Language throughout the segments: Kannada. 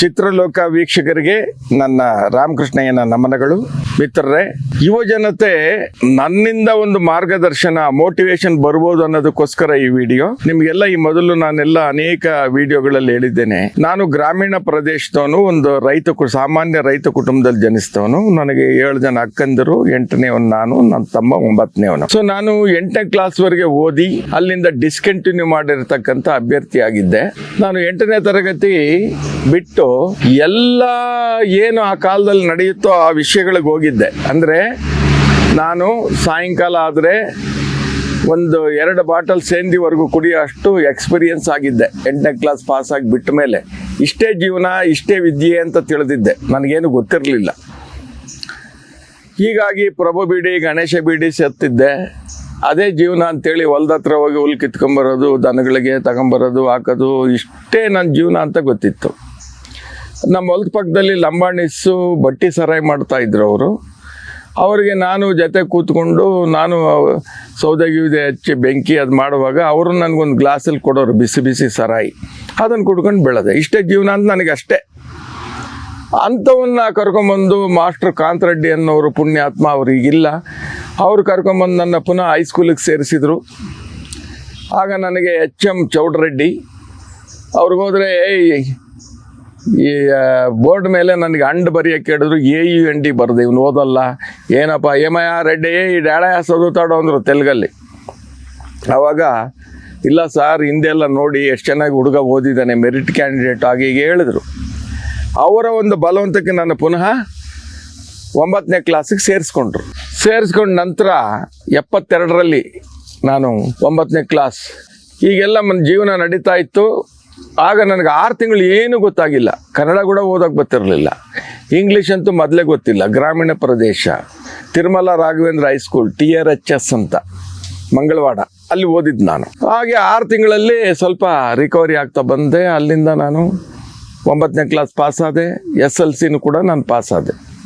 ಚಿತ್ರಲೋಕ ವೀಕ್ಷಕರಿಗೆ ನನ್ನ ರಾಮಕೃಷ್ಣಯ್ಯನ ನಮನಗಳು. ಮಿತ್ರರೇ, ಯುವ ಜನತೆ, ನನ್ನಿಂದ ಒಂದು ಮಾರ್ಗದರ್ಶನ ಮೋಟಿವೇಶನ್ ಬರ್ಬೋದು ಅನ್ನೋದಕ್ಕೋಸ್ಕರ ಈ ವಿಡಿಯೋ. ನಿಮ್ಗೆಲ್ಲ ಈ ಮೊದಲು ನಾನೆಲ್ಲ ಅನೇಕ ವಿಡಿಯೋಗಳಲ್ಲಿ ಹೇಳಿದ್ದೇನೆ. ನಾನು ಗ್ರಾಮೀಣ ಪ್ರದೇಶದವನು, ಒಂದು ರೈತ ಸಾಮಾನ್ಯ ರೈತ ಕುಟುಂಬದಲ್ಲಿ ಜನಿಸಿದವನು. ನನಗೆ ಏಳು ಜನ ಅಕ್ಕಂದರು ಎಂಟನೇವನು ನಾನು, ನನ್ನ ತಮ್ಮ ಒಂಬತ್ತನೇವನು ಸೊ ನಾನು ಎಂಟನೇ ಕ್ಲಾಸ್ ವರೆಗೆ ಓದಿ, ಅಲ್ಲಿಂದ ಡಿಸ್ಕಂಟಿನ್ಯೂ ಮಾಡಿರ್ತಕ್ಕಂಥ ಅಭ್ಯರ್ಥಿ ಆಗಿದ್ದೆ ನಾನು ಎಂಟನೇ ತರಗತಿ ಬಿಟ್ಟು ಎಲ್ಲ ಏನು ಆ ಕಾಲದಲ್ಲಿ ನಡೆಯುತ್ತೋ ಆ ವಿಷಯಗಳಿಗೆ ಹೋಗಿದ್ದೆ. ಅಂದರೆ ನಾನು ಸಾಯಂಕಾಲ ಆದರೆ ಒಂದು ಎರಡು ಬಾಟಲ್ ಸೇಂದಿವರೆಗೂ ಕುಡಿಯೋ ಅಷ್ಟು ಎಕ್ಸ್ಪೀರಿಯನ್ಸ್ ಆಗಿದ್ದೆ. ಎಂಟನೇ ಕ್ಲಾಸ್ ಪಾಸ್ ಆಗಿ ಬಿಟ್ಟ ಮೇಲೆ. ಇಷ್ಟೇ ಜೀವನ, ಇಷ್ಟೇ ವಿದ್ಯೆ ಅಂತ ತಿಳಿದಿದ್ದೆ. ನನಗೇನು ಗೊತ್ತಿರಲಿಲ್ಲ. ಹೀಗಾಗಿ ಪ್ರಭು ಬೀಡಿ, ಗಣೇಶ ಬೀಡಿ ಸತ್ತಿದ್ದೆ. ಅದೇ ಜೀವನ ಅಂತೇಳಿ ಹೊಲ್ದ ಹತ್ರ ಹೋಗಿ ಹುಲ್ ಕಿತ್ಕೊಂಬರೋದು ದನಗಳಿಗೆ ತಗೊಂಬರೋದು ಹಾಕೋದು, ಇಷ್ಟೇ ನನ್ನ ಜೀವನ ಅಂತ ಗೊತ್ತಿತ್ತು. ನಮ್ಮ ಹೊಲದ ಪಕ್ಕದಲ್ಲಿ ಲಂಬಾಣಿಸು ಬಟ್ಟಿ ಸರಾಯಿ ಮಾಡ್ತಾ ಇದ್ರು ಅವರು. ಅವರಿಗೆ ನಾನು ಜೊತೆ ಕೂತ್ಕೊಂಡು ನಾನು ಸೌದೆ ಗೀದೆ ಹಚ್ಚಿ ಬೆಂಕಿ ಅದು ಮಾಡುವಾಗ ಅವರು ನನಗೊಂದು ಗ್ಲಾಸಲ್ಲಿ ಕೊಡೋರು ಬಿಸಿ ಬಿಸಿ ಸರಾಯಿ. ಅದನ್ನು ಕುಡ್ಕೊಂಡು ಬೆಳೆದೆ. ಇಷ್ಟೇ ಜೀವನ ಅಂತ ನನಗೆ ಅಷ್ಟೇ. ಅಂಥವನ್ನ ಕರ್ಕೊಂಬಂದು ಮಾಸ್ಟರ್ ಕಾಂತರೆಡ್ಡಿ ಅನ್ನೋರು ಪುಣ್ಯಾತ್ಮ ಅವ್ರಿಗಿಲ್ಲ ಅವರು ಕರ್ಕೊಂಬಂದು ನನ್ನ ಪುನಃ ಹೈಸ್ಕೂಲಿಗೆ ಸೇರಿಸಿದರು. ಆಗ ನನಗೆ ಎಚ್ ಎಂ ಚೌಡರೆಡ್ಡಿ. ಅವ್ರಿಗೋದ್ರೆ ಈ ಬೋರ್ಡ್ ಮೇಲೆ ನನಗೆ ಅಂಡ್ ಬರೆಯೋಕೆ ಹೇಳಿದ್ರು ಎ ಯು ಎನ್ ಡಿ ಬರೆದು, ಇವ್ನು ಓದಲ್ಲ. ಏನಪ್ಪ, ಏಮಯ್ಯ ರೆಡ್ಡಿ ಈ ಡ್ಯಾಡ ಚದುತಾಡೋ ಅಂದರು ತೆಲುಗಲ್ಲಿ. ಆವಾಗ ಇಲ್ಲ ಸರ್, ಹಿಂದೆಲ್ಲ ನೋಡಿ ಎಷ್ಟು ಚೆನ್ನಾಗಿ ಹುಡುಗ ಓದಿದ್ದಾನೆ ಮೆರಿಟ್ ಕ್ಯಾಂಡಿಡೇಟ್ ಆಗಿ ಹೀಗೆ ಹೇಳಿದ್ರು. ಅವರ ಒಂದು ಬಲವಂತಕ್ಕೆ ನಾನು ಪುನಃ ಒಂಬತ್ತನೇ ಕ್ಲಾಸಿಗೆ ಸೇರಿಸ್ಕೊಂಡ್ರು. ಸೇರಿಸ್ಕೊಂಡ ನಂತರ ಎಪ್ಪತ್ತೆರಡರಲ್ಲಿ ನಾನು ಒಂಬತ್ತನೇ ಕ್ಲಾಸ್ ಈಗೆಲ್ಲ ನನ್ನ ಜೀವನ ನಡೀತಾ ಇತ್ತು. ಆಗ ನನಗೆ ಆರು ತಿಂಗಳು ಏನೂ ಗೊತ್ತಾಗಿಲ್ಲ. ಕನ್ನಡ ಕೂಡ ಓದೋಕೆ ಗೊತ್ತಿರಲಿಲ್ಲ ಇಂಗ್ಲೀಷ್ ಅಂತೂ ಮೊದಲೇ ಗೊತ್ತಿಲ್ಲ. ಗ್ರಾಮೀಣ ಪ್ರದೇಶ. Tirumala Raghavendra high school T R H S ಅಂತ. ಮಂಗಳವಾಡ. ಅಲ್ಲಿ ಓದಿದ್ದು ನಾನು. ಹಾಗೆ ಆರು ತಿಂಗಳಲ್ಲಿ ಸ್ವಲ್ಪ ರಿಕವರಿ ಆಗ್ತಾ ಬಂದೆ. ಅಲ್ಲಿಂದ ನಾನು ಒಂಬತ್ತನೇ ಕ್ಲಾಸ್ ಪಾಸ್ ಆದೆ. ಎಸ್ ಎಲ್ ಸಿನೂ ಕೂಡ ನಾನು ಪಾಸ್ ಆದೆ.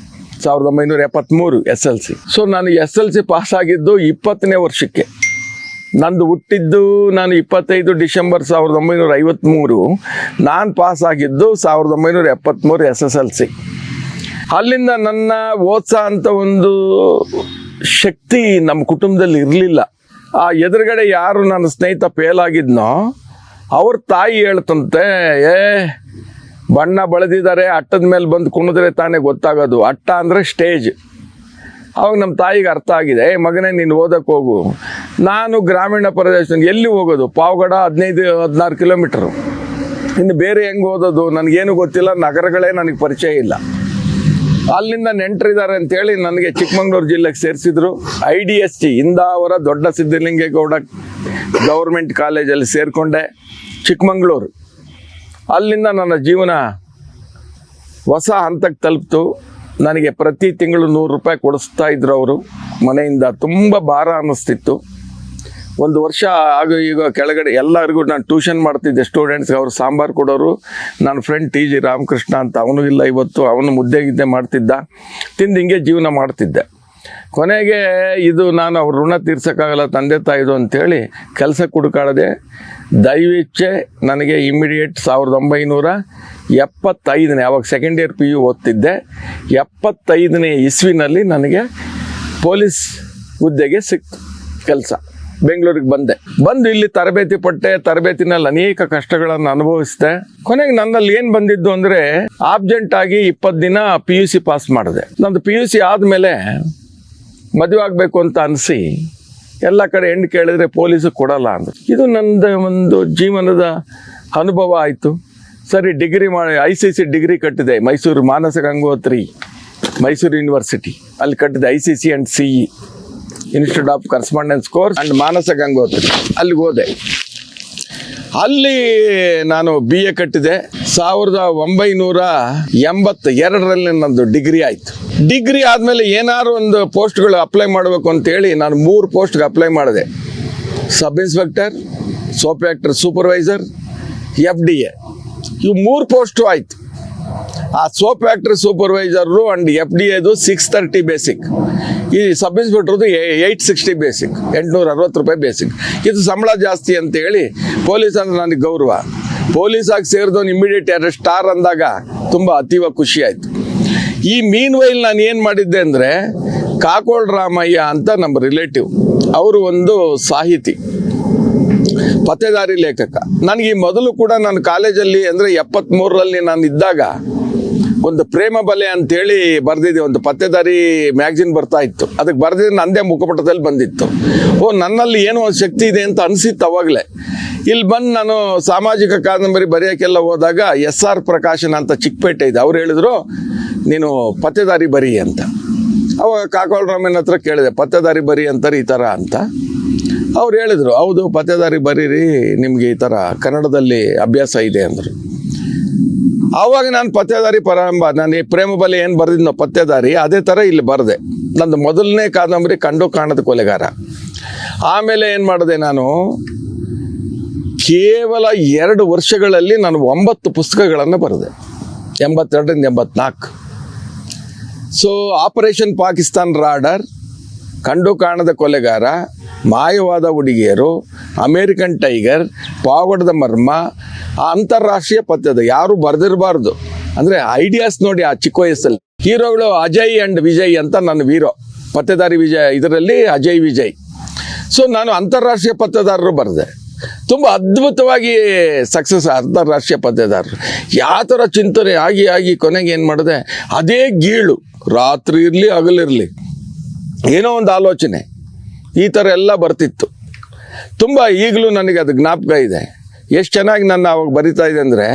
ಸಾವಿರದ ಒಂಬೈನೂರ ಎಪ್ಪತ್ತ್ಮೂರು ಎಸ್ ಎಲ್ ಸಿ ಸೊ ನಾನು ಎಸ್ ಎಲ್ ಸಿ ಪಾಸ್ ಆಗಿದ್ದು ಇಪ್ಪತ್ತನೇ ವರ್ಷಕ್ಕೆ. ನಂದು ಹುಟ್ಟಿದ್ದು ನಾನು ಇಪ್ಪತ್ತೈದು ಡಿಸೆಂಬರ್ ಸಾವಿರದ ಒಂಬೈನೂರ ಐವತ್ತ್ಮೂರು ನಾನು ಪಾಸ್ ಆಗಿದ್ದು ಸಾವಿರದ ಒಂಬೈನೂರ ಎಪ್ಪತ್ತ್ಮೂರು ಎಸ್ ಎಸ್ ಎಲ್ ಸಿ ಅಲ್ಲಿಂದ ನನ್ನ ಓದ್ಸೋ ಅಂತ ಒಂದು ಶಕ್ತಿ ನಮ್ಮ ಕುಟುಂಬದಲ್ಲಿ ಇರಲಿಲ್ಲ. ಆ ಎದುರುಗಡೆ ಯಾರು ನನ್ನ ಸ್ನೇಹಿತ ಫೇಲ್ ಆಗಿದ್ನೋ, ಅವ್ರ ತಾಯಿ ಹೇಳ್ತಂತೆ, ಏ, ಬಣ್ಣ ಬಳದಿದ್ದಾರೆ ಅಟ್ಟದ ಮೇಲೆ ಬಂದು ಕುಣಿದ್ರೆ ತಾನೇ ಗೊತ್ತಾಗೋದು. ಅಟ್ಟ ಅಂದರೆ ಸ್ಟೇಜ್ ಅವಾಗ ನಮ್ಮ ತಾಯಿಗೆ ಅರ್ಥ ಆಗಿದೆ, ಏ ಮಗನೇ, ನೀನು ಓದಕ್ಕೆ ಹೋಗು. ನಾನು ಗ್ರಾಮೀಣ ಪ್ರದೇಶ ಎಲ್ಲಿ ಹೋಗೋದು? ಪಾವಗಡ ಹದಿನೈದು, ಹದಿನಾರು ಕಿಲೋಮೀಟ್ರು. ಇನ್ನು ಬೇರೆ ಹೆಂಗೆ ಓದೋದು? ನನಗೇನು ಗೊತ್ತಿಲ್ಲ, ನಗರಗಳೇ ನನಗೆ ಪರಿಚಯ ಇಲ್ಲ. ಅಲ್ಲಿಂದ ನೆಂಟರಿದ್ದಾರೆ ಅಂತೇಳಿ ನನಗೆ ಚಿಕ್ಕಮಂಗ್ಳೂರು ಜಿಲ್ಲೆಗೆ ಸೇರಿಸಿದ್ರು. I D S T Indavara Dodda Siddalingegowda government ಕಾಲೇಜಲ್ಲಿ ಸೇರಿಕೊಂಡೆ, ಚಿಕ್ಕಮಂಗ್ಳೂರು. ಅಲ್ಲಿಂದ ನನ್ನ ಜೀವನ ಹೊಸ ಹಂತಕ್ಕೆ ತಲುಪ್ತು. ನನಗೆ ಪ್ರತಿ ತಿಂಗಳು ನೂರು ರೂಪಾಯಿ ಕೊಡಿಸ್ತಾ ಇದ್ರು ಅವರು. ಮನೆಯಿಂದ ತುಂಬ ಭಾರ ಅನ್ನಿಸ್ತಿತ್ತು. ಒಂದು ವರ್ಷ ಆಗ ಈಗ ಕೆಳಗಡೆ ಎಲ್ಲರಿಗೂ ನಾನು ಟ್ಯೂಷನ್ ಮಾಡ್ತಿದ್ದೆ ಸ್ಟೂಡೆಂಟ್ಸ್ಗೆ ಅವರು ಸಾಂಬಾರು ಕೊಡೋರು. ನನ್ನ ಫ್ರೆಂಡ್ ಟಿ ಜಿ ರಾಮಕೃಷ್ಣ ಅಂತ ಅವನು ಇಲ್ಲ ಇವತ್ತು. ಅವನು ಮುದ್ದೆ ಗಿದ್ದೆ ಮಾಡ್ತಿದ್ದ. ತಿಂದು ಹಿಂಗೆ ಜೀವನ ಮಾಡ್ತಿದ್ದೆ. ಕೊನೆಗೆ ಇದು ನಾನು ಅವ್ರ ಋಣ ತೀರ್ಸೋಕ್ಕಾಗಲ್ಲ ತಂದೆ ತಾಯಿದು ಅಂಥೇಳಿ ಕೆಲಸ ಹುಡುಕಾಡದೆ ದಯವಿಚ್ಛೆ ನನಗೆ ಇಮಿಡಿಯೇಟ್ ಸಾವಿರದ ಒಂಬೈನೂರ ಎಪ್ಪತ್ತೈದನೇ, ಅವಾಗ ಸೆಕೆಂಡ್ ಇಯರ್ ಪಿ ಯು ಓದ್ತಿದ್ದೆ. ಎಪ್ಪತ್ತೈದನೇ ಇಸ್ವಿನಲ್ಲಿ ನನಗೆ ಪೊಲೀಸ್ ಹುದ್ದೆಗೆ ಸಿಕ್ತು ಕೆಲಸ. ಬೆಂಗಳೂರಿಗೆ ಬಂದೆ. ಬಂದು ಇಲ್ಲಿ ತರಬೇತಿ ಪಟ್ಟೆ, ತರಬೇತಿನಲ್ಲಿ ಅನೇಕ ಕಷ್ಟಗಳನ್ನು ಅನುಭವಿಸಿದೆ. ಕೊನೆಗೆ ನನ್ನಲ್ಲಿ ಏನು ಬಂದಿದ್ದು ಅಂದರೆ ಆಬ್ಜೆಂಟ್ ಆಗಿ ಇಪ್ಪತ್ತು ದಿನ ಪಿ ಯು ಸಿ ಪಾಸ್ ಮಾಡಿದೆ. ನಂದು ಪಿ ಯು ಸಿ ಆದಮೇಲೆ ಮದುವೆ ಆಗಬೇಕು ಅಂತ ಅನಿಸಿ ಎಲ್ಲ ಕಡೆ ಹೆಣ್ಣು ಕೇಳಿದ್ರೆ ಪೊಲೀಸ್ ಕೊಡಲ್ಲ ಅಂತ ಇದು ನನ್ನ ಒಂದು ಜೀವನದ ಅನುಭವ ಆಯಿತು. ಸರಿ, ಡಿಗ್ರಿ ಮಾಡಿ ಐ ಸಿ ಸಿ ಡಿಗ್ರಿ ಕಟ್ಟಿದೆ. ಮೈಸೂರು ಮಾನಸ ಗಂಗೋತ್ರಿ, ಮೈಸೂರು ಯೂನಿವರ್ಸಿಟಿ. ಅಲ್ಲಿ ಕಟ್ಟಿದೆ I C C and C E institute of correspondence course and Manasa Gangotri. ಅಲ್ಲಿಗೆ ಹೋದೆ. ಅಲ್ಲಿ ನಾನು ಬಿ ಎ ಕಟ್ಟಿದೆ. ಸಾವಿರದ ಒಂಬೈನೂರ ಎಂಬತ್ತ ಎರಡರಲ್ಲಿ ನಂದು ಡಿಗ್ರಿ ಆಯಿತು. ಡಿಗ್ರಿ ಆದಮೇಲೆ ಏನಾದ್ರು ಒಂದು ಪೋಸ್ಟ್ಗಳು ಅಪ್ಲೈ ಮಾಡಬೇಕು ಅಂತೇಳಿ ನಾನು ಮೂರು ಪೋಸ್ಟ್ಗೆ ಅಪ್ಲೈ ಮಾಡಿದೆ. Sub inspector, soap actor, supervisor F D A ಇವು ಮೂರು ಪೋಸ್ಟು ಆಯಿತು. ಆ soap factory supervisor and F D ಎದು ಸಿಕ್ಸ್ ತರ್ಟಿ ಬೇಸಿಕ್ ಈ ಸಬ್ ಇನ್ಸ್ಪೆಕ್ಟ್ರದ್ದು ಏಯ್ಟ್ ಸಿಕ್ಸ್ಟಿ ಬೇಸಿಕ್ ಎಂಟುನೂರ ಅರವತ್ತು ರೂಪಾಯಿ ಬೇಸಿಕ್ ಇದು ಸಂಬಳ ಜಾಸ್ತಿ ಅಂತ ಹೇಳಿ ಪೊಲೀಸ್ ಅಂದ್ರೆ ನನಗೆ ಗೌರವ. ಪೊಲೀಸ್ ಆಗಿ ಸೇರಿದವನು ಇಮಿಡಿಯೇಟ್ ಯಾರು ಸ್ಟಾರ್ ಅಂದಾಗ ತುಂಬ ಅತೀವ ಖುಷಿ ಆಯಿತು. ಈ ಮೀನ್ ವೈಲ್ ನಾನು ಏನು ಮಾಡಿದ್ದೆ ಅಂದರೆ ಕಾಕೋಳ್ ರಾಮಯ್ಯ ಅಂತ ನಮ್ಮ ರಿಲೇಟಿವ್ ಅವರು ಒಂದು ಸಾಹಿತಿ, ಪತ್ತೆದಾರಿ ಲೇಖಕ. ನನಗೆ ಈ ಮೊದಲು ಕೂಡ ನಾನು ಕಾಲೇಜಲ್ಲಿ ಅಂದರೆ ಎಪ್ಪತ್ತ್ಮೂರರಲ್ಲಿ ನಾನು ಇದ್ದಾಗ ಒಂದು ಪ್ರೇಮ ಬಲೆ ಅಂತೇಳಿ ಬರ್ದಿದ್ದೆ ಒಂದು ಪತ್ತೆದಾರಿ ಮ್ಯಾಗ್ಝಿನ್ ಬರ್ತಾ ಇತ್ತು. ಅದಕ್ಕೆ ಬರ್ದಿದ್ರೆ ನಂದೇ ಮುಖಪಟದಲ್ಲಿ ಬಂದಿತ್ತು. ಓ, ನನ್ನಲ್ಲಿ ಏನೋ ಒಂದು ಶಕ್ತಿ ಇದೆ ಅಂತ ಅನಿಸಿತ್ತು ಅವಾಗಲೇ. ಇಲ್ಲಿ ಬಂದು ನಾನು ಸಾಮಾಜಿಕ ಕಾದಂಬರಿ ಬರೆಯೋಕ್ಕೆಲ್ಲ ಹೋದಾಗ ಎಸ್ ಆರ್ ಪ್ರಕಾಶನ ಅಂತ ಚಿಕ್ಕಪೇಟೆ ಇದೆ. ಅವ್ರು ಹೇಳಿದ್ರು, ನೀನು ಪತ್ತೆದಾರಿ ಬರಿ ಅಂತ. ಅವಾಗ ಕಾಕೋಳ ರಾಮನ್ ಹತ್ರ ಕೇಳಿದೆ, ಪತ್ತೆದಾರಿ ಬರಿ ಅಂತಾರೆ ಈ ಥರ ಅಂತ. ಅವ್ರು ಹೇಳಿದರು, ಹೌದು, ಪತ್ತೆದಾರಿ ಬರೀರಿ, ನಿಮಗೆ ಈ ಥರ ಕನ್ನಡದಲ್ಲಿ ಅಭ್ಯಾಸ ಇದೆ ಅಂದರು. ಆವಾಗ ನಾನು ಪತ್ತೆದಾರಿ ಪರಂಬ ನಾನು ಈ ಪ್ರೇಮ ಬಲಿ ಏನು ಬರೆದಿದ್ನೋ ಪತ್ತೆದಾರಿ, ಅದೇ ಥರ ಇಲ್ಲಿ ಬರೆದೆ. ನಂದು ಮೊದಲನೇ ಕಾದಂಬರಿ ಕಂಡು ಕಾಣದ ಕೊಲೆಗಾರ. ಆಮೇಲೆ ಏನು ಮಾಡಿದೆ ನಾನು? ಕೇವಲ ಎರಡು ವರ್ಷಗಳಲ್ಲಿ ನಾನು ಒಂಬತ್ತು ಪುಸ್ತಕಗಳನ್ನು ಬರೆದೆ. ಎಂಬತ್ತೆರಡರಿಂದ ಎಂಬತ್ನಾಲ್ಕು. ಸೊ ಆಪರೇಷನ್ ಪಾಕಿಸ್ತಾನ್ ರಾಡರ್ ಕಂಡು ಕಾಣದ ಕೊಲೆಗಾರ, ಮಾಯವಾದ ಹುಡುಗಿಯರು, ಅಮೇರಿಕನ್ ಟೈಗರ್ ಪಾವಡದ ಮರ್ಮ ಅಂತಾರಾಷ್ಟ್ರೀಯ ಪದ್ಯದ ಯಾರು ಬರೆದಿರಬಾರ್ದು. ಅಂದರೆ ಐಡಿಯಾಸ್ ನೋಡಿ ಆ ಚಿಕ್ಕ ವಯಸ್ಸಲ್ಲಿ. ಹೀರೋಗಳು ಅಜಯ್ ಆ್ಯಂಡ್ ವಿಜಯ್ ಅಂತ ನನ್ನ ವೀರೋ. ಪತ್ತೆದಾರಿ ವಿಜಯ್, ಇದರಲ್ಲಿ ಅಜಯ್, ವಿಜಯ್. ಸೊ ನಾನು ಅಂತಾರಾಷ್ಟ್ರೀಯ ಪತ್ತೆದಾರರು ಬರೆದೆ. ತುಂಬ ಅದ್ಭುತವಾಗಿ ಸಕ್ಸಸ್ ಅಂತಾರಾಷ್ಟ್ರೀಯ ಪತ್ತೆದಾರರು. ಯಾವ ಥರ ಚಿಂತನೆ, ಆಗಿ ಆಗಿ ಕೊನೆಗೆ ಏನು ಮಾಡಿದೆ? ಅದೇ ಗೀಳು. ರಾತ್ರಿ ಇರಲಿ, ಹಗಲಿರಲಿ. ಏನೋ ಒಂದು ಆಲೋಚನೆ. ಈ ಥರ ಎಲ್ಲ ಬರ್ತಿತ್ತು. ತುಂಬ ಈಗಲೂ ನನಗೆ ಅದು ಜ್ಞಾಪಕ ಇದೆ. ಎಷ್ಟು ಚೆನ್ನಾಗಿ ನನ್ನ ಅವಾಗ ಬರಿತಾ ಇದೆ ಅಂದರೆ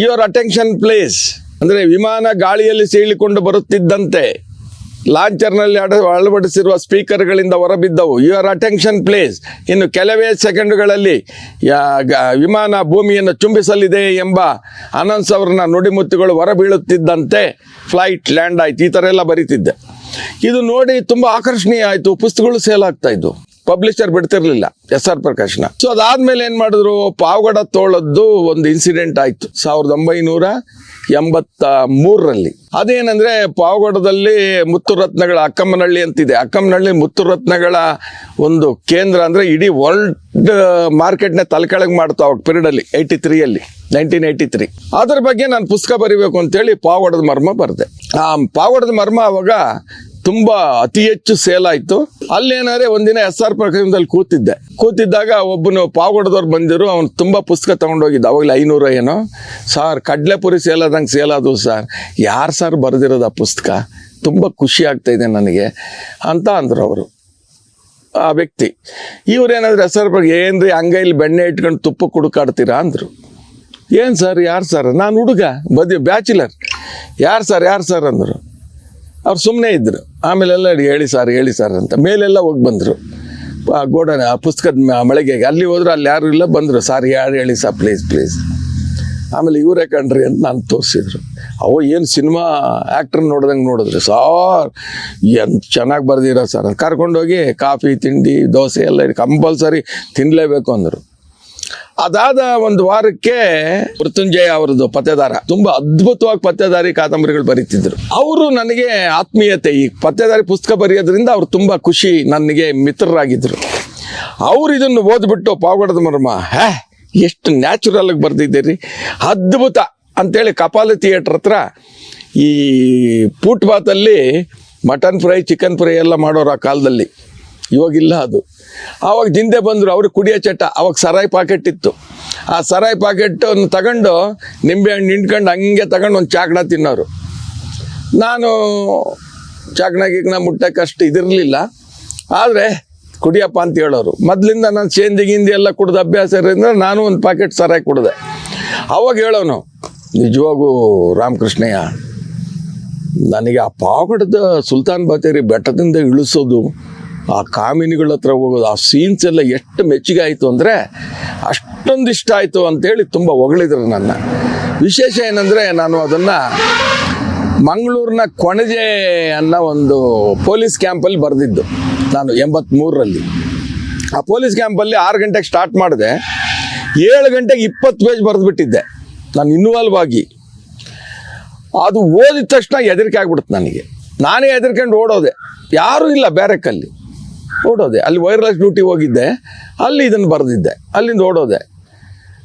ಯುವರ್ ಅಟೆನ್ಷನ್ ಪ್ಲೇಸ್ ಅಂದರೆ ವಿಮಾನ ಗಾಳಿಯಲ್ಲಿ ಸೀಳಿಕೊಂಡು ಬರುತ್ತಿದ್ದಂತೆ, ಲಾಂಚರ್ನಲ್ಲಿ ಅಡ, ಅಳವಡಿಸಿರುವ ಸ್ಪೀಕರ್ಗಳಿಂದ ಹೊರಬಿದ್ದವು. ಯುವರ್ ಅಟೆನ್ಷನ್ ಪ್ಲೇಸ್ ಇನ್ನು ಕೆಲವೇ ಸೆಕೆಂಡುಗಳಲ್ಲಿ ವಿಮಾನ ಭೂಮಿಯನ್ನು ಚುಂಬಿಸಲಿದೆ ಎಂಬ ಅನೌನ್ಸ್ ಅವ್ರನ್ನ ನುಡಿಮುತ್ತುಗಳು ಹೊರಬೀಳುತ್ತಿದ್ದಂತೆ ಫ್ಲೈಟ್ ಲ್ಯಾಂಡ್ ಆಯ್ತು. ಈ ಥರ ಎಲ್ಲ ಬರೀತಿದ್ದೆ. ಇದು ನೋಡಿ ತುಂಬ ಆಕರ್ಷಣೀಯ ಆಯಿತು. ಪುಸ್ತಕಗಳು ಸೇಲ್ ಆಗ್ತಾ ಇದ್ವು. ಪಬ್ಲಿಷರ್ ಬಿಡ್ತಿರ್ಲಿಲ್ಲ, ಎಸ್ ಆರ್ ಪ್ರಕಾಶ್ನ. ಸೊ ಅದಾದ್ಮೇಲೆ ಏನು ಮಾಡಿದ್ರು, ಪಾವಗಡ ತೋಳದ್ದು ಒಂದು ಇನ್ಸಿಡೆಂಟ್ ಆಯ್ತು, ಸಾವಿರದ ಒಂಬೈನೂರ ಎಂಬತ್ತ ಮೂರರಲ್ಲಿ ಅದೇನಂದ್ರೆ, ಪಾವಗಡದಲ್ಲಿ ಮುತ್ತುರತ್ನಗಳ ಅಕ್ಕಮ್ಮನಹಳ್ಳಿ ಅಂತಿದೆ. ಅಕ್ಕಮ್ಮನಹಳ್ಳಿ ಮುತ್ತುರತ್ನಗಳ ಒಂದು ಕೇಂದ್ರ ಅಂದ್ರೆ ಇಡೀ ವರ್ಲ್ಡ್ ಮಾರ್ಕೆಟ್ನ ತಲೆಕೆಳಗೆ ಮಾಡ್ತಾ ಅವಾಗ ಪೀರಿಯಡಲ್ಲಿ ಏಯ್ಟಿ ತ್ರೀಯಲ್ಲಿ ನೈನ್ಟೀನ್ ಏಯ್ಟಿ ತ್ರೀ ಅದ್ರ ಬಗ್ಗೆ ನಾನು ಪುಸ್ತಕ ಬರಿಬೇಕು ಅಂತೇಳಿ ಪಾವಗಡದ ಮರ್ಮ ಬರೆದೆ. ಆ, ಪಾವಗಡದ ಮರ್ಮ ಅವಾಗ ತುಂಬ ಅತಿ ಹೆಚ್ಚು ಸೇಲ್ ಆಯ್ತು. ಅಲ್ಲೇನಾದ್ರೆ ಒಂದಿನ ಎಸ್ ಆರ್ ಪ್ರಕರಣದಲ್ಲಿ ಕೂತಿದ್ದೆ. ಕೂತಿದ್ದಾಗ ಒಬ್ಬನು ಪಾವಗಡದವ್ರು ಬಂದಿರು ಅವ್ನು ತುಂಬಾ ಪುಸ್ತಕ ತಗೊಂಡೋಗಿದ್ದ, ಅವಾಗಲೇ ಐನೂರು ಏನೋ. ಸಾರ್, ಕಡಲೆಪುರಿ ಸೇಲ್ ಆದಂಗೆ ಸೇಲ್ ಆದವು ಸರ್. ಯಾರು ಸರ್ ಬರೆದಿರೋದು ಆ ಪುಸ್ತಕ? ತುಂಬ ಖುಷಿ ಆಗ್ತಾ ಇದೆ ನನಗೆ, ಅಂತ ಅಂದರು ಅವರು. ಆ ವ್ಯಕ್ತಿ. ಇವ್ರೇನಾದ್ರೆ ಎಸ್ ಆರ್ ಪ್ರಕಾಶ್ ಏನ್ರಿ ಅಂಗೈಲಿ ಬೆಣ್ಣೆ ಇಟ್ಕೊಂಡು ತುಪ್ಪ ಕುಡುಕಾಡ್ತೀರಾ? ಅಂದರು. ಏನು ಸರ್, ಯಾರು ಸರ್? ನಾನು ಹುಡುಗ, ಬದಿ, ಬ್ಯಾಚುಲರ್. ಯಾರು ಸರ್ ಯಾರು ಸರ್? ಅಂದರು. ಅವ್ರು ಸುಮ್ಮನೆ ಇದ್ದರು ಆಮೇಲೆಲ್ಲ ಹೇಳಿ ಸರ್ ಹೇಳಿ ಸರ್ ಅಂತ. ಮೇಲೆಲ್ಲ ಹೋಗಿ ಬಂದರು. ಗೋಡನ, ಆ ಪುಸ್ತಕದ ಮಳಿಗೆಗೆ. ಅಲ್ಲಿ ಹೋದ್ರು, ಅಲ್ಲಿ ಯಾರು ಇಲ್ಲ, ಬಂದರು. ಸರ್, ಯಾರು ಹೇಳಿ ಸರ್ ಪ್ಲೀಸ್ ಪ್ಲೀಸ್ ಆಮೇಲೆ ಇವರೇ ಕಣ್ರಿ ಅಂತ ನಾನು ತೋರಿಸಿದ್ರು. ಅವು ಏನು ಸಿನಿಮಾ ಆ್ಯಕ್ಟ್ರ್ ನೋಡ್ದಂಗೆ ನೋಡಿದ್ರು. ಸಾರ್, ಎಂತ ಚೆನ್ನಾಗಿ ಬರ್ದಿರೋ ಸರ್ ಕರ್ಕೊಂಡೋಗಿ ಕಾಫಿ, ತಿಂಡಿ, ದೋಸೆ ಎಲ್ಲ ಕಂಪಲ್ಸರಿ ತಿನ್ನಲೇಬೇಕು ಅಂದರು. ಅದಾದ ಒಂದು ವಾರಕ್ಕೆ ಮೃತ್ಯುಂಜಯ ಅವರದ್ದು ಪತ್ತೆದಾರ. ತುಂಬಾ ಅದ್ಭುತವಾಗಿ ಪತ್ತೆದಾರಿ ಕಾದಂಬರಿಗಳು ಬರೀತಿದ್ರು. ಅವರು ನನಗೆ ಆತ್ಮೀಯತೆ, ಈ ಪತ್ತೆದಾರಿ ಪುಸ್ತಕ ಬರೆಯೋದ್ರಿಂದ ಅವ್ರು ತುಂಬಾ ಖುಷಿ ನನಗೆ ಮಿತ್ರರಾಗಿದ್ರು. ಅವ್ರು ಇದನ್ನು ಓದ್ಬಿಟ್ಟು ಪಾವಗಡದ ಮರ್ಮ, ಹೇ, ಎಷ್ಟು ನ್ಯಾಚುರಲ್ ಆಗಿ ಬರ್ದಿದ್ದೀರಿ. ಅದ್ಭುತ ಅಂತೇಳಿ ಕಪಾಲ ಥಿಯೇಟ್ರ್ ಹತ್ರ ಈ ಫುಟ್ಪಾತಲ್ಲಿ ಮಟನ್ ಫ್ರೈ ಚಿಕನ್ ಫ್ರೈ ಎಲ್ಲ ಮಾಡೋರು ಆ ಕಾಲದಲ್ಲಿ. ಇವಾಗಿಲ್ಲ ಅದು. ಆವಾಗ ಜಿಂದೆ ಬಂದರು ಅವ್ರಿಗೆ ಕುಡಿಯೋ ಚಟ ಅವಾಗ ಸರಾಯಿ ಪಾಕೆಟ್ ಇತ್ತು. ಆ ಸರಾಯಿ ಪಾಕೆಟನ್ನು ತಗೊಂಡು ನಿಂಬೆ ಹಣ್ಣು ನಿಂಟ್ಕೊಂಡು ಹಂಗೆ ತಗೊಂಡು ಒಂದು ಚಾಕಣ ತಿನ್ನೋರು. ನಾನು ಚಾಕಣ ಮುಟ್ಟಕ್ಕೆ ಅಷ್ಟು ಇದಿರಲಿಲ್ಲ. ಆದರೆ ಕುಡಿಯಪ್ಪ ಅಂತ ಹೇಳೋರು. ಮೊದಲಿಂದ ನಾನು ಸೇಂದಿ ಗಿಂದಿ ಎಲ್ಲ ಕುಡ್ದು ಅಭ್ಯಾಸ ಇರೋದ್ರಿಂದ ನಾನು ಒಂದು ಪಾಕೆಟ್ ಸರಾಯಿ ಕುಡ್ದೆ. ಅವಾಗ ಹೇಳೋನು, ನಿಜವಾಗೂ ರಾಮಕೃಷ್ಣಯ್ಯ, ನನಗೆ ಆ ಪಾವಗಡದ ಸುಲ್ತಾನ್ ಬತೇರಿ ಬೆಟ್ಟದಿಂದ ಇಳಿಸೋದು ಆ ಕಾಮಿನಿಗಳ ಹತ್ರ ಹೋಗೋದು, ಆ ಸೀನ್ಸ್ ಎಲ್ಲ ಎಷ್ಟು ಮೆಚ್ಚುಗೆ ಆಯಿತು ಅಂದರೆ ಅಷ್ಟೊಂದು ಇಷ್ಟ ಆಯಿತು ಅಂತೇಳಿ ತುಂಬ ಹೊಗಳಿದ್ರು ನನ್ನ. ವಿಶೇಷ ಏನಂದರೆ ನಾನು ಅದನ್ನು ಮಂಗಳೂರಿನ ಕೊಣಜೆ ಅನ್ನೋ ಒಂದು ಪೊಲೀಸ್ ಕ್ಯಾಂಪಲ್ಲಿ ಬರೆದಿದ್ದು ನಾನು ಎಂಬತ್ತ್ಮೂರರಲ್ಲಿ ಆ ಪೊಲೀಸ್ ಕ್ಯಾಂಪಲ್ಲಿ ಆರು ಗಂಟೆಗೆ ಸ್ಟಾರ್ಟ್ ಮಾಡಿದೆ. ಏಳು ಗಂಟೆಗೆ ಇಪ್ಪತ್ತು ಪೇಜ್ ಬರೆದುಬಿಟ್ಟಿದ್ದೆ. ನಾನು ಇನ್ವಾಲ್ವ್ ಆಗಿ. ಅದು ಓದಿದ ತಕ್ಷಣ ಹೆದರಿಕೆ ಆಗ್ಬಿಡುತ್ತೆ ನನಗೆ. ನಾನೇ ಹೆದರ್ಕೊಂಡು ಓಡೋದೆ. ಯಾರೂ ಇಲ್ಲ ಬ್ಯಾರಕ್ಕಲ್ಲಿ ಓಡೋದೆ. ಅಲ್ಲಿ ವೈರ್ಲೆಸ್ ಡ್ಯೂಟಿ ಹೋಗಿದ್ದೆ. ಅಲ್ಲಿ ಇದನ್ನು ಬರೆದಿದ್ದೆ. ಅಲ್ಲಿಂದ ಓಡೋದೆ.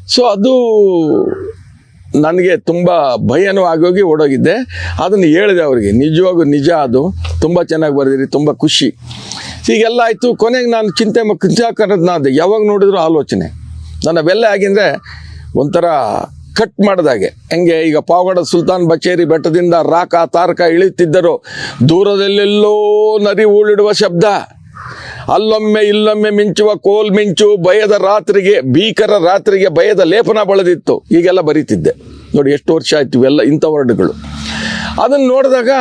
ಸೊ ಅದು ನನಗೆ ತುಂಬ ಭಯನೂ ಆಗೋಗಿ ಓಡೋಗಿದ್ದೆ. ಅದನ್ನು ಹೇಳಿದೆ ಅವರಿಗೆ, ನಿಜವಾಗೂ ನಿಜ ಅದು. ತುಂಬ ಚೆನ್ನಾಗಿ ಬರೆದಿರಿ, ತುಂಬ ಖುಷಿ. ಹೀಗೆಲ್ಲ ಆಯಿತು. ಕೊನೆಗೆ ನಾನು ಚಿಂತೆ ಅದೇ ಯಾವಾಗ ನೋಡಿದ್ರು ಆಲೋಚನೆ. ನನ್ನ ಬೆಲ್ಲ ಆಗಿಂದರೆ ಒಂಥರ ಕಟ್ ಮಾಡಿದಾಗೆ ಹೆಂಗೆ, ಈಗ ಪಾವಗಡ ಸುಲ್ತಾನ್ ಬಚೇರಿ ಬೆಟ್ಟದಿಂದ ರಾಕ ತಾರಕ ಇಳಿಯುತ್ತಿದ್ದರು. ದೂರದಲ್ಲೆಲ್ಲೋ ನರಿ ಊಳಿಡುವ ಶಬ್ದ. ಅಲ್ಲೊಮ್ಮೆ ಇಲ್ಲೊಮ್ಮೆ ಮಿಂಚುವ ಕೋಲ್ ಮಿಂಚು ಭಯದ ರಾತ್ರಿಗೆ, ಭೀಕರ ರಾತ್ರಿಗೆ ಭಯದ ಲೇಪನ ಬಳದಿತ್ತು. ಈಗೆಲ್ಲ ಬರೀತಿದ್ದೆ. ನೋಡಿ, ಎಷ್ಟು ವರ್ಷ ಆಯ್ತು ಇವೆಲ್ಲ ಇಂಥ ವರ್ಡ್ಗಳು. ಅದನ್ನು ನೋಡಿದಾಗ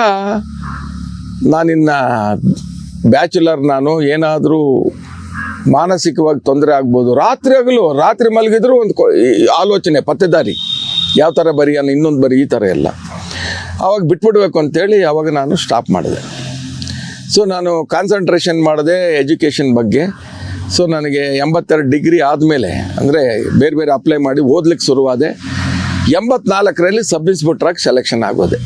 ನಾನಿನ್ನ ಬ್ಯಾಚುಲರ್ ನಾನು, ಏನಾದರೂ ಮಾನಸಿಕವಾಗಿ ತೊಂದರೆ ಆಗ್ಬೋದು. ರಾತ್ರಿ ಆಗಲು ರಾತ್ರಿ ಮಲಗಿದ್ರು ಒಂದು ಆಲೋಚನೆ, ಪತ್ತೆದಾರಿ. ಯಾವ ಥರ ಬರೆಯೋಣ ಇನ್ನೊಂದು ಬರಿ ಈ ಥರ ಎಲ್ಲ. ಆವಾಗ ಬಿಟ್ಬಿಡ್ಬೇಕು ಅಂತೇಳಿ, ಆವಾಗ ನಾನು ಸ್ಟಾಪ್ ಮಾಡಿದೆ. ಸೊ ನಾನು ಕಾನ್ಸಂಟ್ರೇಷನ್ ಮಾಡಿದೆ ಎಜುಕೇಷನ್ ಬಗ್ಗೆ. ಸೊ ನನಗೆ ಎಂಬತ್ತೆರಡು ಡಿಗ್ರಿ ಆದಮೇಲೆ, ಅಂದರೆ ಬೇರೆ ಬೇರೆ ಅಪ್ಲೈ ಮಾಡಿ ಓದ್ಲಿಕ್ಕೆ ಶುರುವಾದೆ, ಎಂಬತ್ನಾಲ್ಕರಲ್ಲಿ ಸಬ್ ಇನ್ಸ್ಪೆಕ್ಟ್ರಾಗಿ ಸೆಲೆಕ್ಷನ್ ಆಗೋದೆ.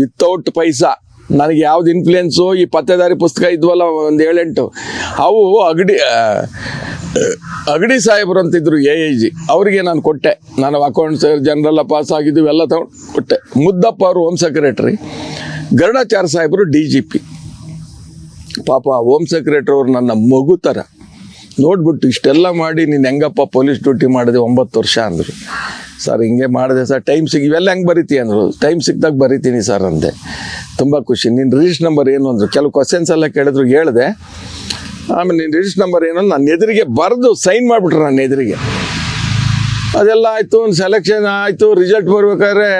ವಿತೌಟ್ ಪೈಸಾ. ನನಗೆ ಯಾವ್ದು ಇನ್ಫ್ಲೂಯೆನ್ಸು ಈ ಪತ್ತೆದಾರಿ ಪುಸ್ತಕ ಇದ್ವಲ್ಲ, ಒಂದು ಏಳೆಂಟು. ಅವು ಅಗಡಿ ಅಗಡಿ ಸಾಹೇಬರು ಅಂತಿದ್ರು ಎ ಐ ಜಿ ಅವರಿಗೆ ನಾನು ಕೊಟ್ಟೆ. ನಾನು ಅಕೌಂಟ್ಸ್ ಜನರಲ್ಲ ಪಾಸ್ ಆಗಿದ್ದು ಎಲ್ಲ ತಗೊಂಡು ಕೊಟ್ಟೆ. ಮುದ್ದಪ್ಪ ಅವರು ಹೋಮ್ ಸೆಕ್ರೆಟರಿ ಗರುಡಾಚಾರ್ಯ ಸಾಹೇಬರು ಡಿ ಜಿ ಪಿ ಪಾಪ ಹೋಮ್ ಸೆಕ್ರೆಟರಿ ಅವರು ನನ್ನ ಮಗು ಥರ ನೋಡ್ಬಿಟ್ಟು ಇಷ್ಟೆಲ್ಲ ಮಾಡಿ ನೀನು ಹೆಂಗಪ್ಪ ಪೊಲೀಸ್ ಡ್ಯೂಟಿ ಮಾಡಿದೆ ಒಂಬತ್ತು ವರ್ಷ ಅಂದರು. ಸರ್, ಹಿಂಗೆ ಮಾಡಿದೆ ಸರ್ ಟೈಮ್ ಸಿಗ್, ಇವೆಲ್ಲ ಹೆಂಗೆ ಬರಿತೀಯ ಅಂದರು. ಟೈಮ್ ಸಿಕ್ಕಿದಾಗ ಬರಿತೀನಿ ಸರ್ ಅಂದೆ. ತುಂಬ ಖುಷಿ. ನಿನ್ನ ರಿಜಿಸ್ಟರ್ ನಂಬರ್ ಏನು ಅಂದರು. ಕೆಲವು ಕ್ವಶನ್ಸ್ ಎಲ್ಲ ಕೇಳಿದ್ರು, ಹೇಳಿದೆ. ಆಮೇಲೆ ನಿನ್ನ ರಿಜಿಸ್ಟರ್ ನಂಬರ್ ಏನು ನನ್ನ ಎದುರಿಗೆ ಬರೆದು ಸೈನ್ ಮಾಡಿಬಿಟ್ರು ನನ್ನ ಎದುರಿಗೆ. ಅದೆಲ್ಲ ಆಯಿತು, ಒಂದು ಸೆಲೆಕ್ಷನ್ ಆಯಿತು ರಿಸಲ್ಟ್ ಬರ್ಬೇಕಾದ್ರೆ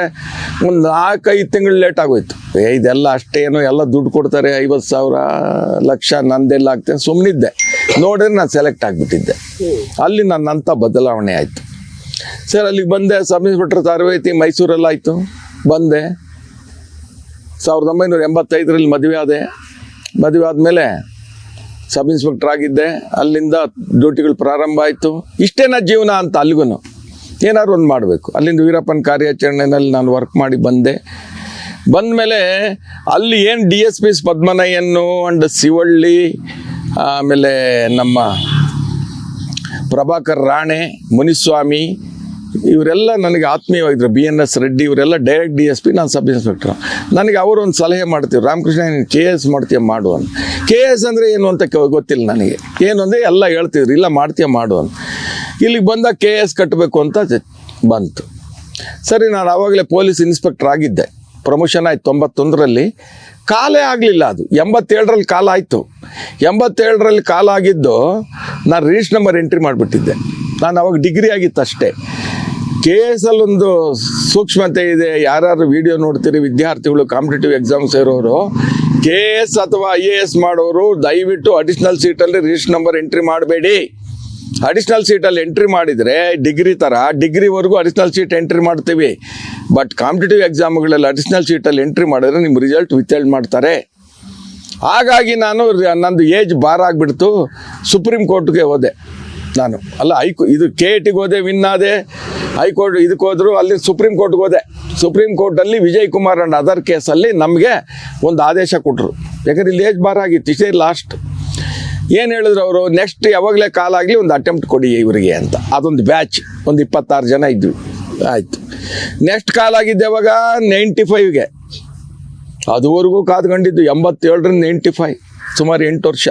ಒಂದು ನಾಲ್ಕೈದು ತಿಂಗಳು ಲೇಟ್ ಆಗೋಯ್ತು. ಏ, ಇದೆಲ್ಲ ಅಷ್ಟೇನು, ಎಲ್ಲ ದುಡ್ಡು ಕೊಡ್ತಾರೆ, ಐವತ್ತು ಸಾವಿರ, ಲಕ್ಷ, ನಂದೆಲ್ಲ ಆಗ್ತದೆ ಸುಮ್ಮನಿದ್ದೆ ನೋಡಿದ್ರೆ ನಾನು ಸೆಲೆಕ್ಟ್ ಆಗಿಬಿಟ್ಟಿದ್ದೆ. ಅಲ್ಲಿ ನನ್ನಂಥ ಬದಲಾವಣೆ ಆಯಿತು. ಸರ್, ಅಲ್ಲಿಗೆ ಬಂದೆ, ಸಬ್ ಇನ್ಸ್ಪೆಕ್ಟರ್ ತರಬೇತಿ, ಮೈಸೂರಲ್ಲಿ ಆಯಿತು. ಬಂದೆ. ಸಾವಿರದ ಒಂಬೈನೂರ ಎಂಬತ್ತೈದರಲ್ಲಿ ಮದುವೆ ಆದೆ. ಮದುವೆ ಆದಮೇಲೆ ಸಬ್ ಇನ್ಸ್ಪೆಕ್ಟರ್ ಆಗಿದ್ದೆ. ಅಲ್ಲಿಂದ ಡ್ಯೂಟಿಗಳು ಪ್ರಾರಂಭ ಆಯಿತು. ಇಷ್ಟೇನ ಜೀವನ ಅಂತ ಅಲ್ಲಿಗೂ ಏನಾದ್ರು ಒಂದು ಮಾಡಬೇಕು. ಅಲ್ಲಿಂದ ವೀರಪ್ಪನ ಕಾರ್ಯಾಚರಣೆಯಲ್ಲಿ ನಾನು ವರ್ಕ್ ಮಾಡಿ ಬಂದೆ. ಬಂದ ಮೇಲೆ ಅಲ್ಲಿ ಏನು ಡಿ ಎಸ್ ಪಿಸ್ ಪದ್ಮನಯ್ಯನ್ನು ಅಂಡ್ ಶಿವಳ್ಳಿ, ಆಮೇಲೆ ನಮ್ಮ ಪ್ರಭಾಕರ್ ರಾಣೆ, ಮುನಿಸ್ವಾಮಿ, ಇವರೆಲ್ಲ ನನಗೆ ಆತ್ಮೀಯವಾಗಿದ್ದರು ಬಿ ಎನ್ ಎಸ್ ರೆಡ್ಡಿ ಇವರೆಲ್ಲ ಡೈರೆಕ್ಟ್ ಡಿ ಎಸ್ ಪಿ ನಾನು ಸಬ್ ಇನ್ಸ್ಪೆಕ್ಟರ್ ನನಗೆ ಅವರು ಒಂದು ಸಲಹೆ ಮಾಡ್ತೀವಿ ರಾಮಕೃಷ್ಣ, ನೀನು ಕೆ ಎಸ್ ಮಾಡ್ತೀಯ ಮಾಡು ಅಂತ. ಕೆ ಎಸ್ ಅಂದರೆ ಏನು ಅಂತ ಗೊತ್ತಿಲ್ಲ ನನಗೆ. ಏನು ಅಂದರೆ ಎಲ್ಲ ಹೇಳ್ತಿದ್ರು. ಇಲ್ಲ ಮಾಡ್ತೀಯ ಮಾಡು ಅಂತ. ಇಲ್ಲಿಗೆ ಬಂದ ಕೆ ಎಸ್ ಕಟ್ಟಬೇಕು ಅಂತ ಬಂತು. ಸರಿ, ನಾನು ಆವಾಗಲೇ ಪೊಲೀಸ್ ಇನ್ಸ್ಪೆಕ್ಟರ್ ಆಗಿದ್ದೆ. ಪ್ರಮೋಷನ್ ಆಯ್ತು ತೊಂಬತ್ತೊಂದರಲ್ಲಿ. ಕಾಲೇ ಆಗಲಿಲ್ಲ ಅದು. ಎಂಬತ್ತೇಳರಲ್ಲಿ ಕಾಲ ಆಯಿತು. ಎಂಬತ್ತೇಳರಲ್ಲಿ ಕಾಲ ಆಗಿದ್ದು ನಾನು ರಿಜಿಸ್ಟರ್ ನಂಬರ್ ಎಂಟ್ರಿ ಮಾಡಿಬಿಟ್ಟಿದ್ದೆ. ನಾನು ಅವಾಗ ಡಿಗ್ರಿ ಆಗಿತ್ತು ಅಷ್ಟೇ. ಕೆ ಎಸ್ ಅಲ್ಲೊಂದು ಸೂಕ್ಷ್ಮತೆ ಇದೆ. ಯಾರ್ಯಾರು ವಿಡಿಯೋ ನೋಡ್ತೀರಿ, ವಿದ್ಯಾರ್ಥಿಗಳು ಕಾಂಪಿಟೇಟಿವ್ ಎಕ್ಸಾಮ್ಸ್ ಇರೋರು, ಕೆ ಎಸ್ ಅಥವಾ ಐ ಎ ಎಸ್ ಮಾಡೋರು ದಯವಿಟ್ಟು ಅಡಿಷ್ನಲ್ ಸೀಟಲ್ಲಿ ರಿಜಿಸ್ಟರ್ ನಂಬರ್ ಎಂಟ್ರಿ ಮಾಡಬೇಡಿ. ಅಡಿಷ್ನಲ್ ಸೀಟಲ್ಲಿ ಎಂಟ್ರಿ ಮಾಡಿದರೆ ಡಿಗ್ರಿ ಥರ ಡಿಗ್ರಿವರೆಗೂ ಅಡಿಷ್ನಲ್ ಸೀಟ್ ಎಂಟ್ರಿ ಮಾಡ್ತೀವಿ. ಬಟ್ ಕಾಂಪಿಟೇಟಿವ್ ಎಕ್ಸಾಮ್ಗಳಲ್ಲಿ ಅಡಿಷ್ನಲ್ ಸೀಟಲ್ಲಿ ಎಂಟ್ರಿ ಮಾಡಿದ್ರೆ ನಿಮ್ಮ ರಿಸಲ್ಟ್ ವಿತ್ಹೆಲ್ಡ್ ಮಾಡ್ತಾರೆ. ಹಾಗಾಗಿ ನಾನು ನಂದು ಏಜ್ ಬಾರ್ ಆಗಿಬಿಡ್ತು. ಸುಪ್ರೀಂ ಕೋರ್ಟ್ಗೆ ಹೋದೆ ನಾನು. ಅಲ್ಲ ಹೈಕೋ ಇದು ಕೆ ಟಿಗೆ ಹೋದೆ ವಿನ್ ಆದೆ. ಹೈಕೋರ್ಟ್ ಇದಕ್ಕೆ ಹೋದ್ರು, ಅಲ್ಲಿ ಸುಪ್ರೀಂ ಕೋರ್ಟ್ಗೆ ಹೋದೆ. ಸುಪ್ರೀಂ ಕೋರ್ಟಲ್ಲಿ ವಿಜಯ್ ಕುಮಾರ್ ಅಂಡ್ ಅದರ್ ಕೇಸಲ್ಲಿ ನಮಗೆ ಒಂದು ಆದೇಶ ಕೊಟ್ಟರು ಯಾಕಂದ್ರೆ ಇಲ್ಲಿ ಏಜ್ ಬಾರ್ ಆಗಿತ್ತು, ಇಷ್ಟೇ ಲಾಸ್ಟ್ ಏನು ಹೇಳಿದ್ರು ಅವರು? ನೆಕ್ಸ್ಟ್ ಯಾವಾಗಲೇ ಕಾಲಾಗಲಿ ಒಂದು ಅಟೆಂಪ್ಟ್ ಕೊಡಿ ಇವರಿಗೆ ಅಂತ. ಅದೊಂದು ಬ್ಯಾಚ್ ಒಂದು ಇಪ್ಪತ್ತಾರು ಜನ ಇದ್ವಿ. ಆಯಿತು. ನೆಕ್ಸ್ಟ್ ಕಾಲಾಗಿದ್ದೆ ಯಾವಾಗ? ನೈಂಟಿ ಫೈವ್ಗೆ ಅದುವರೆಗೂ ಕಾದ್ಕೊಂಡಿದ್ದು ಎಂಬತ್ತೇಳರಿಂದ ನೈಂಟಿ ಫೈವ್ ಸುಮಾರು ಎಂಟು ವರ್ಷ.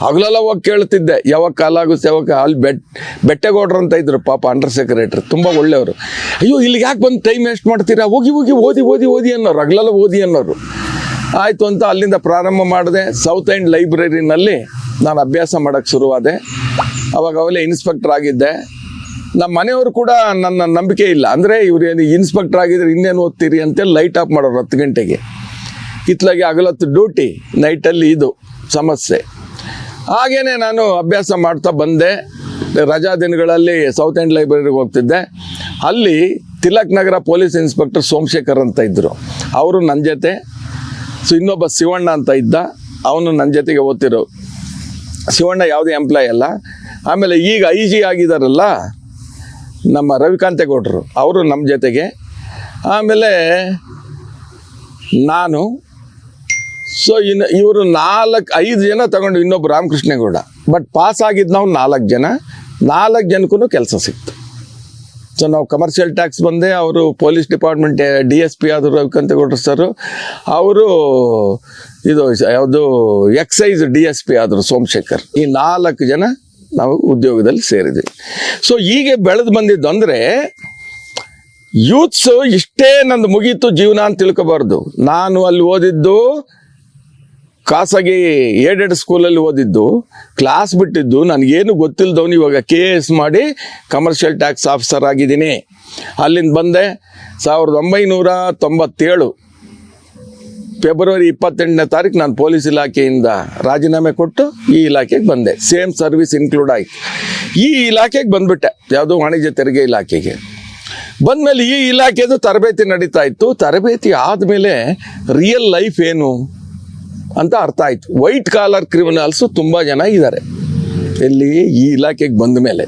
ಹಗಲೆಲ್ಲ ಹೋಗಿ ಕೇಳ್ತಿದ್ದೆ. ಯಾವಾಗ ಕಾಲಾಗುತ್ತೆ ಯಾವಾಗ ಅಲ್ಲಿ ಬೆಟ್, ಬೆಟ್ಟೆಗೌಡ್ರು ಅಂತ ಇದ್ರು ಪಾಪ ಅಂಡರ್ ಸೆಕ್ರೆಟ್ರಿ ತುಂಬ ಒಳ್ಳೆಯವರು. ಅಯ್ಯೋ, ಇಲ್ಲಿಗೆ ಯಾಕೆ ಬಂದು ಟೈಮ್ ವೇಸ್ಟ್ ಮಾಡ್ತೀರಾ? ಹೋಗಿ ಹೋಗಿ, ಓದಿ ಓದಿ ಓದಿ ಅನ್ನೋರು. ಹಗಲೆಲ್ಲ ಓದಿ ಅನ್ನೋರು. ಆಯಿತು ಅಂತ ಅಲ್ಲಿಂದ ಪ್ರಾರಂಭ ಮಾಡಿದೆ. ಸೌತ್ ಎಂಡ್ ಲೈಬ್ರರಿನಲ್ಲಿ ನಾನು ಅಭ್ಯಾಸ ಮಾಡೋಕ್ಕೆ ಶುರುವಾದೆ. ಅವಾಗ ಅವಲೇ ಇನ್ಸ್ಪೆಕ್ಟರ್ ಆಗಿದ್ದೆ. ನಮ್ಮ ಮನೆಯವರು ಕೂಡ ನನ್ನ ನಂಬಿಕೆ ಇಲ್ಲ. ಅಂದರೆ ಇವ್ರು ಏನು ಇನ್ಸ್ಪೆಕ್ಟರ್ ಆಗಿದ್ರೆ ಇನ್ನೇನು ಓದ್ತೀರಿ ಅಂತೇಳಿ ಲೈಟ್ ಆಫ್ ಮಾಡೋರು ಹತ್ತು ಗಂಟೆಗೆ. ಇತ್ತಲಾಗಿ ಅಗಲತ್ತು ಡ್ಯೂಟಿ ನೈಟಲ್ಲಿ ಇದು ಸಮಸ್ಯೆ. ಹಾಗೇನೆ ನಾನು ಅಭ್ಯಾಸ ಮಾಡ್ತಾ ಬಂದೆ. ರಜಾ ದಿನಗಳಲ್ಲಿ ಸೌತ್ ಎಂಡ್ ಲೈಬ್ರರಿಗೆ ಹೋಗ್ತಿದ್ದೆ. ಅಲ್ಲಿ ತಿಲಕ್ ನಗರ ಪೊಲೀಸ್ ಇನ್ಸ್ಪೆಕ್ಟರ್ ಸೋಮಶೇಖರ್ ಅಂತ ಇದ್ದರು ಅವರು ನನ್ನ ಜೊತೆ. ಸೊ ಇನ್ನೊಬ್ಬ ಶಿವಣ್ಣ ಅಂತ ಇದ್ದ. ಅವನು ನನ್ನ ಜೊತೆಗೆ ಓದ್ತಿರೋ ಶಿವಣ್ಣ ಯಾವುದೇ ಎಂಪ್ಲಾಯ್ ಅಲ್ಲ. ಆಮೇಲೆ ಈಗ ಐ ಜಿ ಆಗಿದಾರಲ್ಲ, ನಮ್ಮ ರವಿಕಾಂತೇಗೌಡರು, ಅವರು ನಮ್ಮ ಜೊತೆಗೆ. ಆಮೇಲೆ ನಾನು ಸೊ ಇನ್ನು ಇವರು ನಾಲ್ಕು, ಐದು ಜನ ತಗೊಂಡು ಇನ್ನೊಬ್ಬ ರಾಮಕೃಷ್ಣೇಗೌಡ. ಬಟ್ ಪಾಸ್ ಆಗಿದ್ದು ನಾವು ನಾಲ್ಕು ಜನ. ನಾಲ್ಕು ಜನಕ್ಕೂ ಕೆಲಸ ಸಿಕ್ತು. ಸೊ ನಾವು ಕಮರ್ಷಿಯಲ್ ಟ್ಯಾಕ್ಸ್ ಬಂದೆ, ಅವರು police department D S P ಆದರು ರವಿಕಾಂತೇಗೌಡರು ಸರ್. ಅವರು ಇದು ಯಾವುದು ಎಕ್ಸೈಸ್ ಡಿ ಎಸ್ ಪಿ ಆದರು ಸೋಮಶೇಖರ್. ಈ ನಾಲ್ಕು ಜನ ನಾವು ಉದ್ಯೋಗದಲ್ಲಿ ಸೇರಿದ್ವಿ. ಸೊ ಹೀಗೆ ಬೆಳೆದು ಬಂದಿದ್ದು ಅಂದರೆ ಯೂತ್ಸು ಇಷ್ಟೇ ನಂದು ಮುಗೀತು ಜೀವನ ಅಂತ ತಿಳ್ಕೊಬಾರ್ದು. ನಾನು ಅಲ್ಲಿ ಓದಿದ್ದು, ಖಾಸಗಿ ಏಡೆಡ್ ಸ್ಕೂಲಲ್ಲಿ ಓದಿದ್ದು ಕ್ಲಾಸ್ ಬಿಟ್ಟಿದ್ದು, ನನಗೇನು ಗೊತ್ತಿಲ್ಲದವನು ಇವಾಗ ಕೆ ಎಸ್ ಮಾಡಿ ಕಮರ್ಷಿಯಲ್ ಟ್ಯಾಕ್ಸ್ ಆಫೀಸರ್ ಆಗಿದ್ದೀನಿ. ಅಲ್ಲಿಂದ ಬಂದೆ ಸಾವಿರದ ಒಂಬೈನೂರ ತೊಂಬತ್ತೇಳು. ಫೆಬ್ರವರಿ ಇಪ್ಪತ್ತೆಂಟನೇ ತಾರೀಕು ನಾನು ಪೊಲೀಸ್ ಇಲಾಖೆಯಿಂದ ರಾಜೀನಾಮೆ ಕೊಟ್ಟು ಈ ಇಲಾಖೆಗೆ ಬಂದೆ. ಸೇಮ್ ಸರ್ವಿಸ್ ಇನ್ಕ್ಲೂಡ್ ಆಯಿತು. ಈ ಇಲಾಖೆಗೆ ಬಂದ್ಬಿಟ್ಟೆ. ಯಾವುದೋ ವಾಣಿಜ್ಯ ತೆರಿಗೆ ಇಲಾಖೆಗೆ. ಬಂದಮೇಲೆ ಈ ಇಲಾಖೆದು ತರಬೇತಿ ನಡೀತಾ ಇತ್ತು. ತರಬೇತಿ ಆದಮೇಲೆ ರಿಯಲ್ ಲೈಫ್ ಏನು ಅಂತ ಅರ್ಥ ಆಯಿತು. ವೈಟ್ ಕಾಲರ್ ಕ್ರಿಮಿನಲ್ಸು ತುಂಬ ಜನ ಇದ್ದಾರೆ. ಇಲ್ಲಿ ಈ ಇಲಾಖೆಗೆ ಬಂದ ಮೇಲೆ